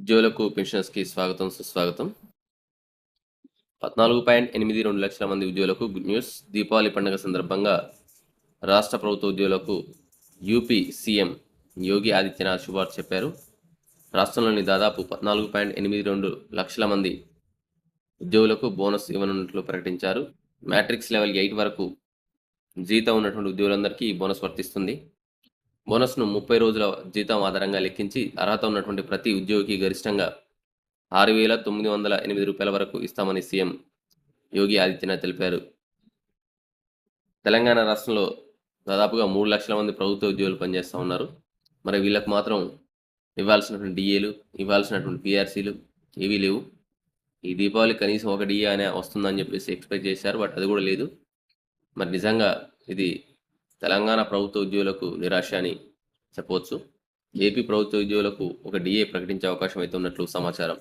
ఉద్యోగులకు పెన్షన్స్కి స్వాగతం సుస్వాగతం. పద్నాలుగు పాయింట్ ఎనిమిది రెండు లక్షల మంది ఉద్యోగులకు గుడ్ న్యూస్. దీపావళి పండుగ సందర్భంగా రాష్ట్ర ప్రభుత్వ ఉద్యోగులకు యూపీ సీఎం యోగి ఆదిత్యనాథ్ శుభార్త చెప్పారు. రాష్ట్రంలోని దాదాపు పద్నాలుగు పాయింట్ ఎనిమిది రెండు లక్షల మంది ఉద్యోగులకు బోనస్ ఇవ్వనున్నట్లు ప్రకటించారు. మ్యాట్రిక్స్ లెవెల్ ఎయిట్ వరకు జీతం ఉన్నటువంటి ఉద్యోగులందరికీ ఈ బోనస్ వర్తిస్తుంది. బోనస్ను ముప్పై రోజుల జీతం ఆధారంగా లెక్కించి అర్హత ఉన్నటువంటి ప్రతి ఉద్యోగికి గరిష్టంగా ఆరు వేల తొమ్మిది వందల ఎనిమిది రూపాయల వరకు ఇస్తామని సీఎం యోగి ఆదిత్యనాథ్ తెలిపారు. తెలంగాణ రాష్ట్రంలో దాదాపుగా మూడు లక్షల మంది ప్రభుత్వ ఉద్యోగులు పనిచేస్తూ ఉన్నారు. మరి వీళ్ళకు మాత్రం ఇవ్వాల్సినటువంటి డిఏలు ఇవ్వాల్సినటువంటి పిఆర్సీలు ఏవీ లేవు. ఈ దీపావళి కనీసం ఒక డిఏ అనే వస్తుందని చెప్పేసి ఎక్స్పెక్ట్ చేశారు బట్ అది కూడా లేదు. మరి నిజంగా ఇది తెలంగాణ ప్రభుత్వ ఉద్యోగులకు నిరాశ అని చెప్పవచ్చు. ఏపీ ప్రభుత్వ ఉద్యోగులకు ఒక డిఏ ప్రకటించే అవకాశం అయితే ఉన్నట్లు సమాచారం.